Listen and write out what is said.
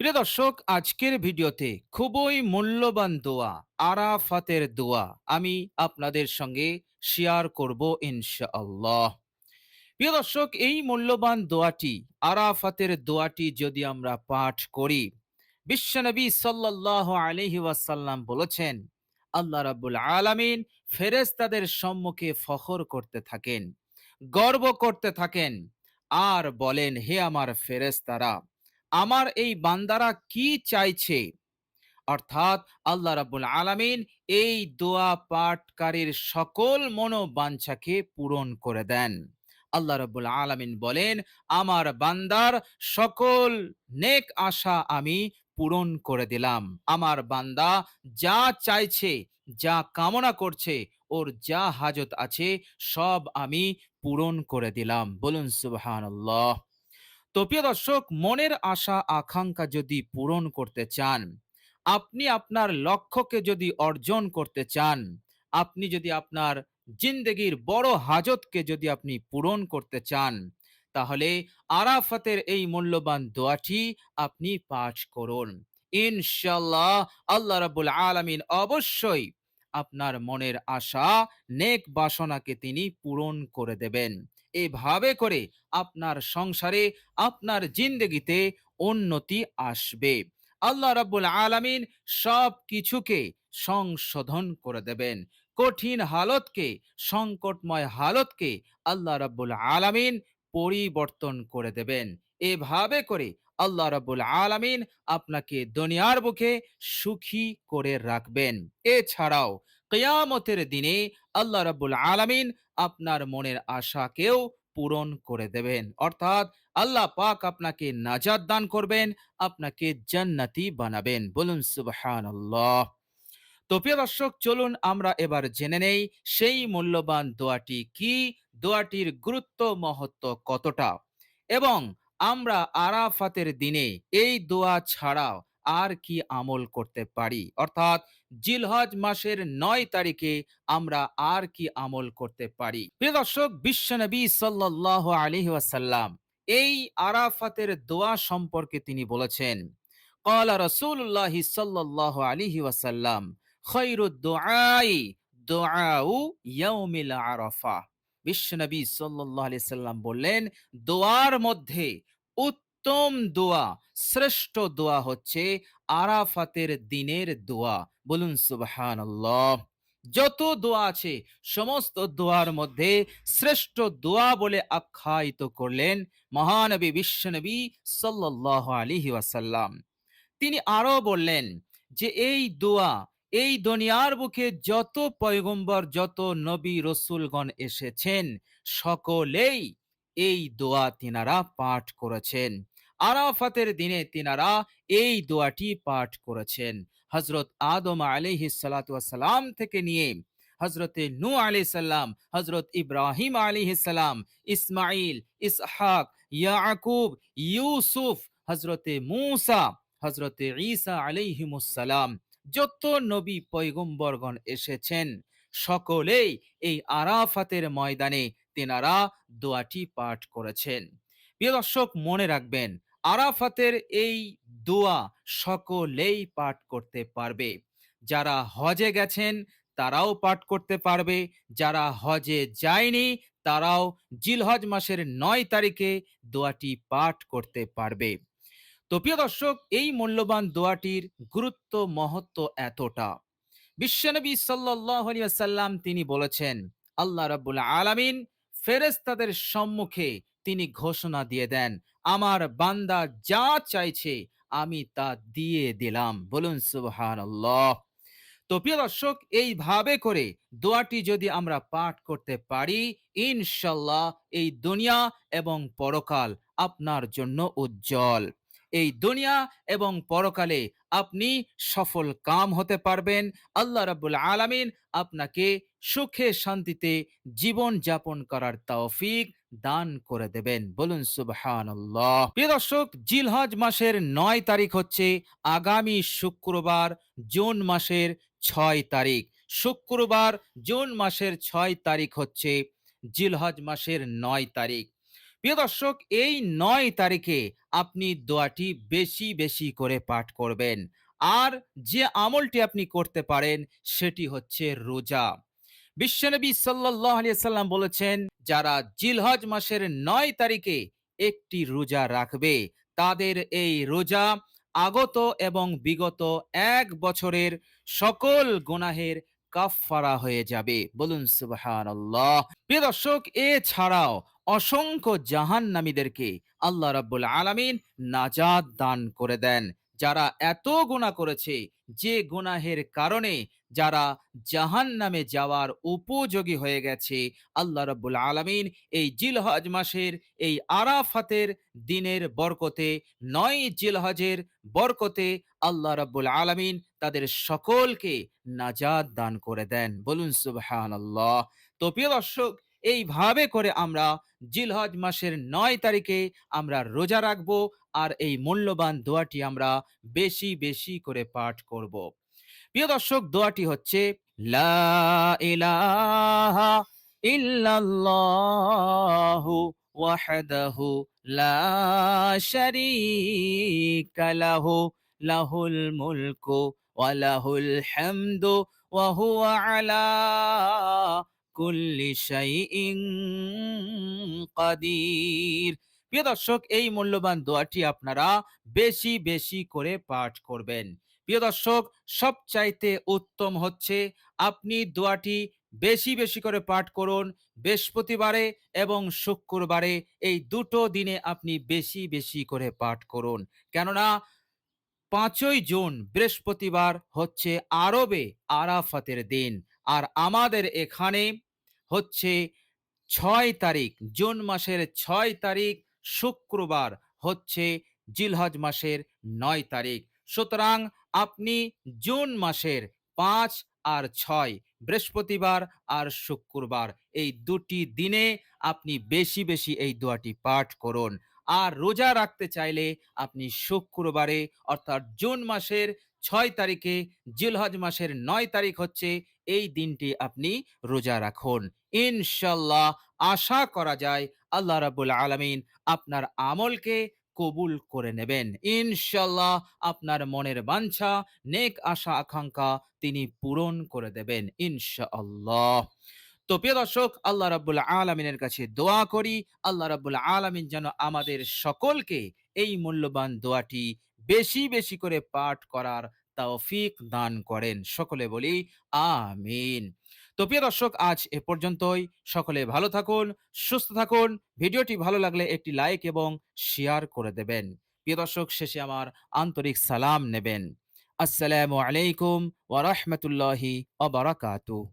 প্রিয় দর্শক, আজকের ভিডিওতে খুবই মূল্যবান দোয়া, আরাফাতের দোয়া আমি আপনাদের সঙ্গে শেয়ার করব ইনশাআল্লাহ। প্রিয় দর্শক, এই মূল্যবান দোয়াটি, আরাফাতের দোয়াটি যদি আমরা পাঠ করি, বিশ্বনবী সাল্লাহ আলহি ওয়াসাল্লাম বলেছেন, আল্লাহ রাব্বুল আলামিন ফেরেশতাদের সম্মুখে ফখর করতে থাকেন, গর্ব করতে থাকেন। আর বলেন, হে আমার ফেরেশতারা আমার এই বান্দারা কি চাইছে? অর্থাৎ আল্লাহ রাব্বুল আলামিন এই দোয়া পাঠকারীর সকল মনোবাঞ্ছাকে পূরণ করে দেন। আল্লাহ রাব্বুল আলামিন বলেন, আমার বান্দার সকল নেক আশা আমি পূরণ করে দিলাম। আমার বান্দা যা চাইছে, যা কামনা করছে, ওর যা হাজত আছে, সব আমি পূরণ করে দিলাম। বলুন সুবহানাল্লাহ। তো দর্শক, মনের আশা, আকাঙ্ক্ষা যদি পূরণ করতে চান, আপনি আপনার লক্ষ্যকে যদি অর্জন করতে চান, আপনি যদি আপনার জিন্দগির বড় হাজতকে যদি আপনি পূরণ করতে চান, তাহলে আরাফাতের এই মূল্যবান দোয়াটি আপনি পাঠ করুন। ইনশাল্লাহ আল্লাহ রাবুল আলামিন অবশ্যই আপনার মনের আশা, নেক বাসনাকে তিনি পূরণ করে দেবেন। এভাবে করে আপনার সংসারে, আপনার জিন্দগিতে উন্নতি আসবে। আল্লাহ রাব্বুল আলামিন সব কিছুকে সংশোধন করে দেবেন। কঠিন হালতকে, সংকটময় হালতকে আল্লাহ রাব্বুল আলামিন পরিবর্তন করে দেবেন। এভাবে করে আল্লাহ রাব্বুল আলামিন আপনাকে দুনিয়ার বুকে সুখী করে রাখবেন। এছাড়াও কিয়ামতের দিনে আল্লাহ রাব্বুল আলামিন আপনার মনের আশাকেও পূরণ করে দেবেন। অর্থাৎ আল্লাহ পাক আপনাকে নাজাত দান করবেন, আপনাকে জান্নাতি বানাবেন। বলুন সুবহানাল্লাহ। তো প্রিয় দর্শক, চলুন আমরা এবার জেনে নেই সেই মূল্যবান দোয়াটি কি? দোয়াটির গুরুত্ব, মহত্ব কতটা? এবং আমরা আরাফাতের দিনে এই দোয়া ছাড়াও আর কি আমল করতে পারি? অর্থাৎ জিলহজ মাসের নয় তারিখে আমরা আর কি আমল করতে পারি? প্রিয় দর্শক বিশ্বনবী সাল্লাহ আলী ওয়াসাল্লাম এই আরাফাতের দোয়া সম্পর্কে তিনি বলেছেন কলা রসুল্লাহ সাল্লাহ খৈরুদ্দোয়াই দোয়াউ আরাফা। সাল্লাহ আলি সাল্লাম বললেন, দোয়ার মধ্যে উত্তম দোয়া, শ্রেষ্ঠ দোয়া হচ্ছে আরাফাতের দিনের দোয়া। বলুন সুবহানাল্লাহ। যত দোয়া আছে, সমস্ত দোয়ার মধ্যে শ্রেষ্ঠ দোয়া বলে আখ্যায়িত করলেন মহানবী, বিশ্বনবী সাল্লাহ আলিহি ওয়াসাল্লাম। তিনি আরও বললেন যে, এই দোয়া, এই দুনিয়ার বুকে যত পয়গম্বর, যত নবী, রসুলগণ এসেছেন, সকলেই এই দোয়া তিনারা পাঠ করেছেন। আরাফাতের দিনে তিনারা এই দোয়াটি পাঠ করেছেন। হজরত আদম আলিহি সালাম থেকে নিয়ে হজরতে নু আলি সাল্লাম হজরত ইব্রাহিম আলী সালাম ইসমাইল ইসহাক, ইয়াকুব, ইউসুফ হজরতে মুসা হজরতে ঈসা আলিহিমুসালাম যত নবী পৈগম্বরগণ এসেছেন, সকলেই এই আরাফাতের ময়দানে তেনারা দোয়াটি পাঠ করেছেন। প্রিয় দর্শক, মনে রাখবেন আরাফাতের এই দোয়া সকলেই পাঠ করতে পারবে। যারা হজে গেছেন, তারাও পাঠ করতে পারবে। যারা হজে যায়নি, তারাও জিলহজ মাসের নয় তারিখে দোয়াটি পাঠ করতে পারবে। তো প্রিয় দর্শক, এই মূল্যবান দোয়াটির গুরুত্ব, মহত্ব এতটা। বিশ্বনবী সাল্লাম তিনি বলেছেন, আল্লাহ রাবুল আলামিন ফেরেস্তাদের সম্মুখে তিনি ঘোষণা দিয়ে দেন, আমার বান্দা যা চাইছে আমি তা দিয়ে দিলাম। বলুন সুবহান তো প্রিয় দর্শক, এইভাবে করে দোয়াটি যদি আমরা পাঠ করতে পারি, ইনশাল্লাহ এই দুনিয়া এবং পরকাল আপনার জন্য উজ্জ্বল। এই দুনিয়া এবং পরকালে আপনি সফল কাম হতে পারবেন। আল্লাহ রাবুল আলামিন আপনাকে সুখে শান্তিতে জীবন যাপন করার তৌফিক দান করে দেবেন। বলুন সুবহান প্রিয় দর্শক, জিলহজ মাসের নয় তারিখ হচ্ছে আগামী শুক্রবার, জুন মাসের ছয় তারিখ। শুক্রবার, জুন মাসের ছয় তারিখ হচ্ছে জিলহজ মাসের নয় তারিখ। প্রিয় দর্শক, এই নয় তারিখে আপনি দোয়াটি বেশি বেশি করে পাঠ করবেন। আর যে আমলটি আপনি করতে পারেন, সেটি হচ্ছে রোজা। বিশ্বনবী সাল্লাহ সাল্লাম বলেছেন, যারা জিলহজ মাসের নয় তারিখে একটি রোজা রাখবে, তাদের এই রোজা আগত এবং বিগত এক বছরের সকল গুনাহের কাফফারা হয়ে যাবে। বলুন, সুবহানাল্লাহ। প্রিয় দর্শক, এছাড়াও অসংখ্য জাহান্নামীদেরকে আল্লাহ রাব্বুল আলামিন নাজাদ দান করে দেন। যারা এত গুনাহ করেছে যে গুনাহের কারণে যারা জাহান নামে যাওয়ার উপযোগী হয়ে গেছে, আল্লাহ রাব্বুল আলামিন এই জিলহজ মাসের, এই আরাফাতের দিনের বরকতে, নয় জিলহজের বরকতে আল্লাহ রাব্বুল আলামিন তাদের সকলকে নাজাদ দান করে দেন। বলুন সুবহানাল্লাহ। তো প্রিয় দর্শক এইভাবে করে আমরা জিলহজ মাসের নয় তারিখে আমরা রোজা রাখব আর এই মূল্যবান দোয়াটি আমরা বেশি বেশি করে পাঠ করব। প্রিয় দর্শক, দোয়াটি হচ্ছে, লা লা লাহুল মুলকু ওয়া হামদু আলা কুল্লি শাইইন কাদির। প্রিয় দর্শক, এই মূল্যবান দোয়াটি আপনারা বেশি বেশি করে পাঠ করবেন। প্রিয় দর্শক, সবচাইতে উত্তম হচ্ছে আপনি দোয়াটি বেশি বেশি করে পাঠ করুন। বৃহস্পতিবারে এবং শুক্রবারে এই দুটো দিনে আপনি বেশি বেশি করে পাঠ করুন। কেননা পাঁচই জুন বৃহস্পতিবার হচ্ছে আরবে আরাফাতের দিন। আর আমাদের এখানে হচ্ছে ছয় তারিখ, জুন মাসের ছয় তারিখ, শুক্রবার হচ্ছে জিলহজ মাসের নয় তারিখ। সুতরাং আপনি জুন মাসের পাঁচ আর ছয়, বৃহস্পতিবার আর শুক্রবার, এই দুটি দিনে আপনি বেশি বেশি এই দোয়াটি পাঠ করুন। আর রোজা রাখতে চাইলে আপনি শুক্রবারে, অর্থাৎ জুন মাসের ছয় তারিখে, জিলহজ মাসের নয় তারিখ হচ্ছে এই দিনটি আপনি রোজা রাখুন। ইনশাল্লাহ আশা করা যায় আল্লাহ রাবুল আলমিন আপনার আমলকে কবুল করে নেবেন। ইনশাল্লাহ আপনার মনের বাঞ্ছা, নেক আশা, আকাঙ্ক্ষা তিনি পূরণ করে দেবেন ইনশাআল্লাহ। তো প্রিয় দর্শক, আল্লাহ রাব্বুল আলমিনের কাছে দোয়া করি, আল্লাহ রাব্বুল আলমিন যেন আমাদের সকলকে এই মূল্যবান দোয়াটি বেশি বেশি করে পাঠ করার তৌফিক দান করেন। সকলে বলি, আমিন। তো প্রিয় দর্শক, আজ এ পর্যন্তই। সকলে ভালো থাকুন, সুস্থ থাকুন। ভিডিওটি ভালো লাগলে একটি লাইক এবং শেয়ার করে দেবেন। প্রিয় দর্শক, শেষে আমার আন্তরিক সালাম নেবেন। আসসালামু আলাইকুম ওয়া বারাকাতুহু।